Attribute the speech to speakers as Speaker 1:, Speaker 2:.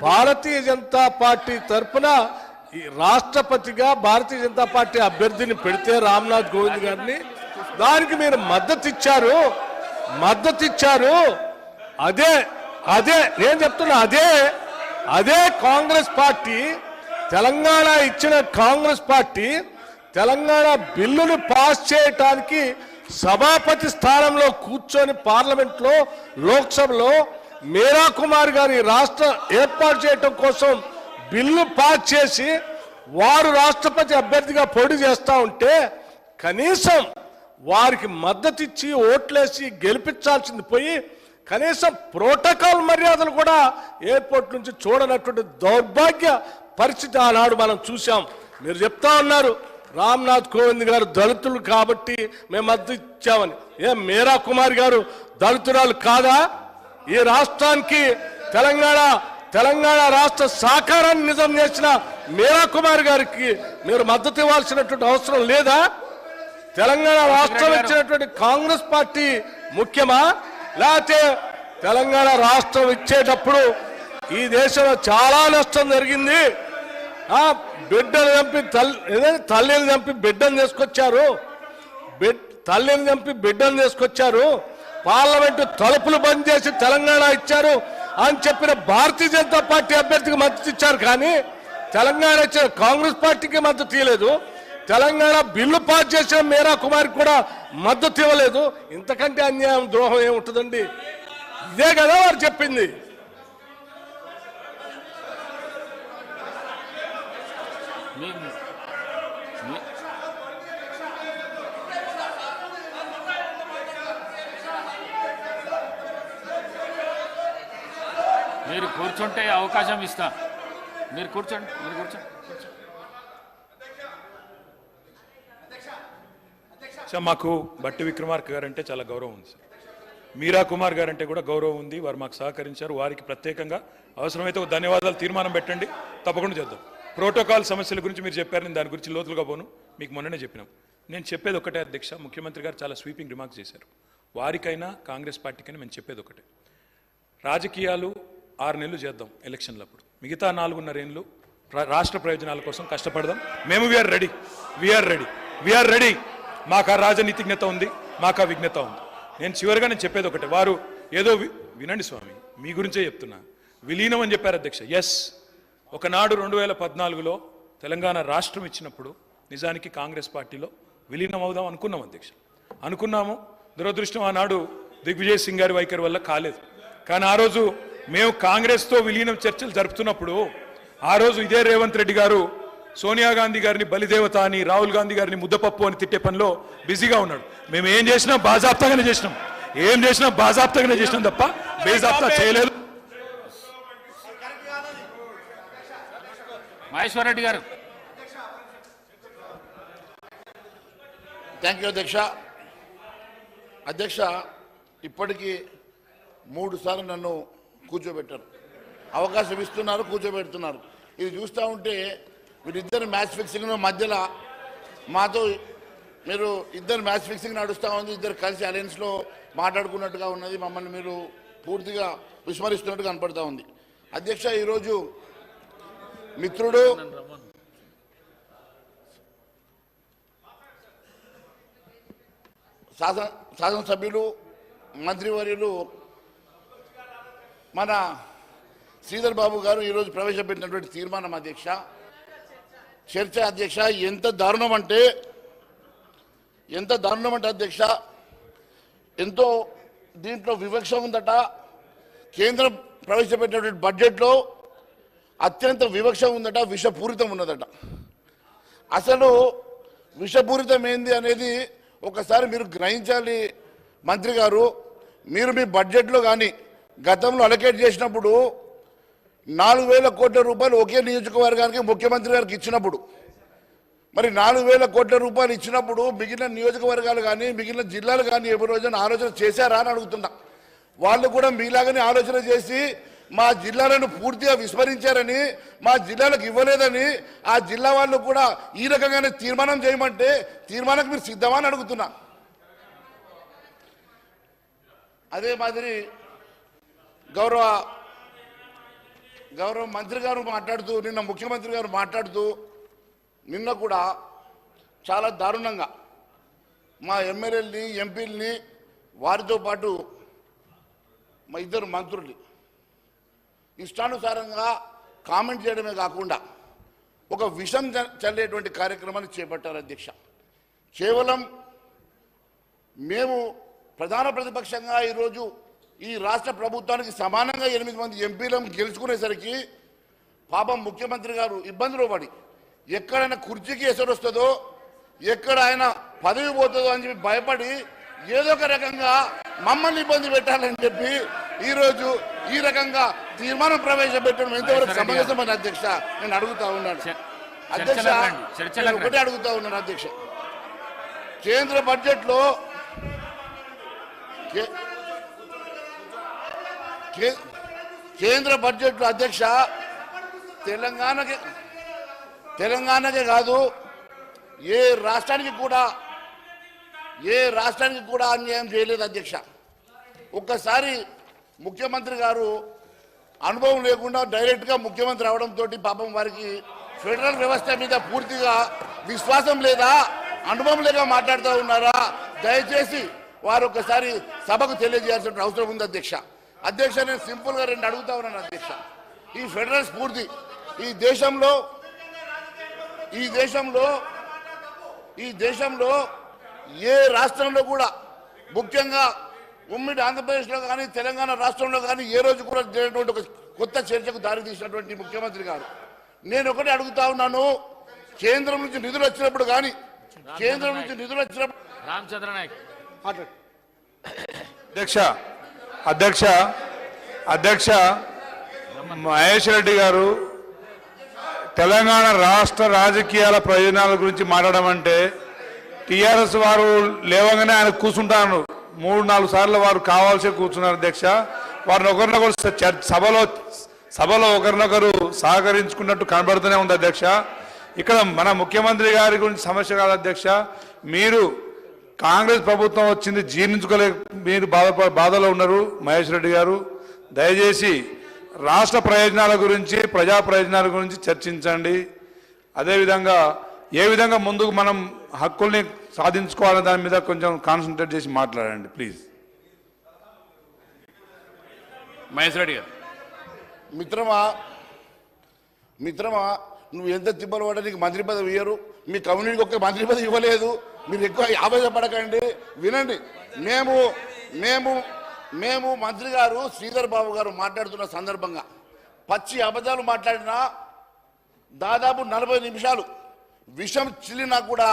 Speaker 1: Bharatiya Janata party తరఫున రాష్ట్రపతిగా Bharatiya Janata party అభ్యర్థిని పెడితే రామ్నాథ్ కోవింద్ గారిని దానికి మీరు మద్దతు ఇచ్చారు మద్దతు ఇచ్చారు. అదే అదే నేను చెప్తున్నా అదే అదే కాంగ్రెస్ పార్టీ తెలంగాణ ఇచ్చిన కాంగ్రెస్ పార్టీ తెలంగాణ బిల్లును పాస్ చేయటానికి సభాపతి స్థానంలో కూర్చొని పార్లమెంట్లో లోక్సభలో మీరా కుమార్ గారి రాష్ట్ర ఏర్పాటు చేయటం కోసం బిల్లు పాస్ చేసి వారు రాష్ట్రపతి అభ్యర్థిగా పోటీ చేస్తూ ఉంటే కనీసం వారికి మద్దతు ఇచ్చి ఓట్లేసి గెలిపించాల్సింది పోయి కనీసం ప్రోటోకాల్ మర్యాదలు కూడా ఎయిర్పోర్ట్ నుంచి చూడనటువంటి దౌర్భాగ్య పరిస్థితి ఆనాడు మనం చూసాం మీరు చెప్తా ఉన్నారు రామ్నాథ్ కోవింద్ గారు దళితులు కాబట్టి మేము మద్దతు ఇచ్చామని ఏ మీరా కుమార్ గారు దళితురాలు కాదా? ఈ రాష్ట్రానికి తెలంగాణ తెలంగాణ రాష్ట్ర సాకారాన్ని నిజం చేసిన మీరా కుమార్ గారికి మీరు మద్దతు ఇవ్వాల్సినటువంటి అవసరం లేదా? తెలంగాణ రాష్ట్రం ఇచ్చినటువంటి కాంగ్రెస్ పార్టీ ముఖ్యమా? లేకపోతే తెలంగాణ రాష్ట్రం ఇచ్చేటప్పుడు ఈ దేశంలో చాలా నష్టం జరిగింది. ఆ బిడ్డలు చంపి తల్లి తల్లిని చంపి బిడ్డను తీసుకొచ్చారు. బిడ్ తల్లిని చంపి బిడ్డను తీసుకొచ్చారు. పార్లమెంటు తలుపులు బంద్ చేసి తెలంగాణ ఇచ్చారు అని చెప్పిన భారతీయ జనతా పార్టీ అభ్యర్థికి మద్దతు ఇచ్చారు కానీ తెలంగాణ ఇచ్చిన కాంగ్రెస్ పార్టీకి మద్దతు ఇవ్వలేదు తెలంగాణ బిల్లు పాస్ చేసిన మీరా కుమార్ కూడా మద్దతు ఇవ్వలేదు. ఇంతకంటే అన్యాయం ద్రోహం ఏముంటుందండి? ఇదే కదా వారు చెప్పింది.
Speaker 2: మీ- కూర్చుంటే అవకాశం ఇస్తా. మీరు కూర్చోండి మీరు కూర్చోండి
Speaker 3: సార్ మాకు బట్టి విక్రమార్క గారు అంటే చాలా గౌరవం ఉంది సార్. మీరా కుమార్ గారు అంటే కూడా గౌరవం ఉంది వారు మాకు సహకరించారు. వారికి ప్రత్యేకంగా అవసరమైతే ఒక ధన్యవాదాలు తీర్మానం పెట్టండి. తప్పకుండా చేద్దాం. ప్రోటోకాల్ సమస్యల గురించి మీరు చెప్పారు నేను దాని గురించి లోతులుగా పోను. మీకు మొన్ననే చెప్పినాం. నేను చెప్పేది ఒకటే అధ్యక్ష ముఖ్యమంత్రి గారు చాలా స్వీపింగ్ రిమార్క్స్ చేశారు. వారికైనా కాంగ్రెస్ పార్టీకైనా మేము చెప్పేది ఒకటే. రాజకీయాలు ఆరు నెలలు చేద్దాం ఎలక్షన్లప్పుడు మిగతా నాలుగున్నర ఏళ్ళు రా- రాష్ట్ర ప్రయోజనాల కోసం కష్టపడదాం. మేము we are ready. We are ready. We are ready. మాకు ఆ రాజనీతిజ్ఞత ఉంది మాకు ఆ విఘ్నత ఉంది. నేను చివరిగా నేను చెప్పేది ఒకటే. వారు ఏదో వి- వినండి స్వామి మీ గురించే చెప్తున్నా. విలీనం అని చెప్పారు అధ్యక్ష. ఎస్ ఒకనాడు రెండు వేల పద్నాలుగులో తెలంగాణ రాష్ట్రం ఇచ్చినప్పుడు నిజానికి కాంగ్రెస్ పార్టీలో విలీనం అవుదాం అనుకున్నాం అధ్యక్ష. అనుకున్నాము. దురదృష్టం ఆనాడు దిగ్విజయ్ సింగ్ గారి వైఖరి వల్ల కాలేదు. కానీ ఆ రోజు మేము కాంగ్రెస్తో విలీనం చర్చలు జరుపుతున్నప్పుడు ఆ రోజు ఇదే రేవంత్ రెడ్డి గారు సోనియా గాంధీ గారిని బలిదేవత అని రాహుల్ గాంధీ గారిని ముద్దపప్పు అని తిట్టే పనిలో బిజీగా ఉన్నాడు. మేము ఏం చేసినా బాజాప్తాగానే చేసినాం. ఏం చేసినా బాజాప్తాగానే చేసినాం తప్ప బేజాప్తా చేయలేదు.
Speaker 2: మహేశ్వర్ రెడ్డి గారు.
Speaker 4: థ్యాంక్ యూ అధ్యక్ష. అధ్యక్ష ఇప్పటికీ మూడు సార్లు నన్ను కూర్చోబెట్టారు. అవకాశం ఇస్తున్నారు కూర్చోబెడుతున్నారు. ఇది చూస్తూ ఉంటే వీరిద్దరు మ్యాచ్ ఫిక్సింగ్ మధ్యలో మాతో మీరు ఇద్దరు మ్యాచ్ ఫిక్సింగ్ నడుస్తూ ఉంది ఇద్దరు కలిసి అలయన్స్లో మాట్లాడుకున్నట్టుగా ఉన్నది. మమ్మల్ని మీరు పూర్తిగా విస్మరిస్తున్నట్టు కనపడతా ఉంది. అధ్యక్ష ఈరోజు మిత్రుడు శాసన శాసనసభ్యులు మంత్రివర్యులు మన శ్రీధర్ బాబు గారు ఈరోజు ప్రవేశపెట్టినటువంటి తీర్మానం అధ్యక్ష చర్చ అధ్యక్ష ఎంత దారుణం అంటే ఎంత దారుణం అంటే అధ్యక్ష ఎంతో దీంట్లో వివక్ష ఉందట. కేంద్రం ప్రవేశపెట్టినటువంటి బడ్జెట్లో అత్యంత వివక్ష ఉందట విషపూరితం ఉన్నదట. అసలు విషపూరితం ఏంది అనేది ఒకసారి మీరు గ్రహించాలి మంత్రి గారు. మీరు మీ బడ్జెట్లో కానీ గతంలో అలకేట్ చేసినప్పుడు నాలుగు వేల కోట్ల రూపాయలు ఒకే నియోజకవర్గానికి ముఖ్యమంత్రి గారికి ఇచ్చినప్పుడు మరి నాలుగు వేల కోట్ల రూపాయలు ఇచ్చినప్పుడు మిగిలిన నియోజకవర్గాలు కానీ మిగిలిన జిల్లాలు కానీ ఎవరి రోజున ఆలోచన చేశారా అని అడుగుతున్నా. వాళ్ళు కూడా మీలాగానే ఆలోచన చేసి మా జిల్లాలను పూర్తిగా విస్మరించారని మా జిల్లాలకు ఇవ్వలేదని ఆ జిల్లా వాళ్ళు కూడా ఈ రకంగానే తీర్మానం చేయమంటే తీర్మానం మీరు సిద్ధమా అని అడుగుతున్నా. అదే మాదిరి గౌరవ గౌరవ మంత్రి గారు మాట్లాడుతూ నిన్న ముఖ్యమంత్రి గారు మాట్లాడుతూ నిన్న కూడా చాలా దారుణంగా మా ఎమ్మెల్యేలని ఎంపీలని వారితో పాటు మా ఇద్దరు మంత్రుల్ని ఇష్టానుసారంగా కామెంట్ చేయడమే కాకుండా ఒక విషం చ- చల్లేటువంటి కార్యక్రమాన్ని చేపట్టారు అధ్యక్ష. కేవలం మేము ప్రధాన ప్రతిపక్షంగా ఈరోజు ఈ రాష్ట్ర ప్రభుత్వానికి సమానంగా ఎనిమిది మంది ఎంపీలను గెలుచుకునేసరికి పాపం ముఖ్యమంత్రి గారు ఇబ్బందులు పడి ఎక్కడైనా కుర్చీకి ఎసరు వస్తుందో ఎక్కడ ఆయన పదవి పోతుందో అని చెప్పి భయపడి ఏదో ఒక రకంగా మమ్మల్ని ఇబ్బంది పెట్టాలని చెప్పి ఈరోజు ఈ రకంగా తీర్మానం ప్రవేశపెట్టడం ఎంతవరకు సమంజసమైన అధ్యక్ష? నేను అడుగుతా ఉన్నాను. అధ్యక్ష ఒకటే అడుగుతా ఉన్నాను అధ్యక్ష. కేంద్ర బడ్జెట్లో కేంద్ర బడ్జెట్లో అధ్యక్ష తెలంగాణకి తెలంగాణకే కాదు ఏ రాష్ట్రానికి కూడా ఏ రాష్ట్రానికి కూడా అన్యాయం చేయలేదు అధ్యక్ష. ఒక్కసారి ముఖ్యమంత్రి గారు అనుభవం లేకుండా డైరెక్ట్గా ముఖ్యమంత్రి అవడంతో పాపం వారికి ఫెడరల్ వ్యవస్థ మీద పూర్తిగా విశ్వాసం లేదా? అనుభవం లేక మాట్లాడుతూ ఉన్నారా? దయచేసి వారు ఒకసారి సభకు తెలియజేయాల్సిన అవసరం ఉంది అధ్యక్ష. అధ్యక్ష నేను సింపుల్గా రెండు అడుగుతా ఉన్నాను అధ్యక్ష. ఈ ఫెడరల్ స్ఫూర్తి ఈ దేశంలో ఈ దేశంలో ఈ దేశంలో ఏ రాష్ట్రంలో కూడా ముఖ్యంగా ఉమ్మడి ఆంధ్రప్రదేశ్లో కానీ తెలంగాణ రాష్ట్రంలో కానీ ఏ రోజు కూడా జరిగినటువంటి ఒక కొత్త చర్చకు దారి తీసినటువంటి ముఖ్యమంత్రి గారు. నేను ఒకటి అడుగుతా ఉన్నాను కేంద్రం నుంచి నిధులు వచ్చినప్పుడు కానీ కేంద్రం నుంచి నిధులు వచ్చినప్పుడు
Speaker 2: రామచంద్ర నాయక్
Speaker 5: అధ్యక్ష అధ్యక్ష అధ్యక్ష మహేష్ రెడ్డి గారు తెలంగాణ రాష్ట్ర రాజకీయాల ప్రయోజనాల గురించి మాట్లాడడం అంటే టీఆర్ఎస్ వారు లేవగానే ఆయన కూర్చుంటాను మూడు నాలుగు సార్లు వారు కావాల్సి కూర్చున్నారు అధ్యక్ష. వారిని ఒకరినొకరు సభలో సభలో ఒకరినొకరు సహకరించుకున్నట్టు కనబడుతూనే ఉంది అధ్యక్ష. ఇక్కడ మన ముఖ్యమంత్రి గారి గురించి సమస్య కాదు అధ్యక్ష. మీరు కాంగ్రెస్ ప్రభుత్వం వచ్చింది జీర్ణించుకోలే మీరు బాధ బాధలో ఉన్నారు మహేష్ రెడ్డి గారు. దయచేసి రాష్ట్ర ప్రయోజనాల గురించి ప్రజా ప్రయోజనాల గురించి చర్చించండి. అదేవిధంగా ఏ విధంగా ముందుకు మనం హక్కుల్ని సాధించుకోవాలనే దాని మీద కొంచెం కాన్సన్ట్రేట్ చేసి మాట్లాడండి ప్లీజ్
Speaker 2: మహేష్ రెడ్డి గారు.
Speaker 4: మిత్రమా మిత్రమా నువ్వు ఎంత తిప్పలు పడ్డా నీకు మంత్రి పదవి ఇయ్యరు? మీ కమ్యూనిటీకి ఒక్క మంత్రి పదవి ఇవ్వలేదు. మీరు ఎక్కువ ఆవేశపడకండి వినండి. మేము మేము మేము మంత్రి గారు శ్రీధర్ బాబు గారు మాట్లాడుతున్న సందర్భంగా పచ్చి అబద్ధాలు మాట్లాడినా దాదాపు నలభై నిమిషాలు విషం చిల్లినా కూడా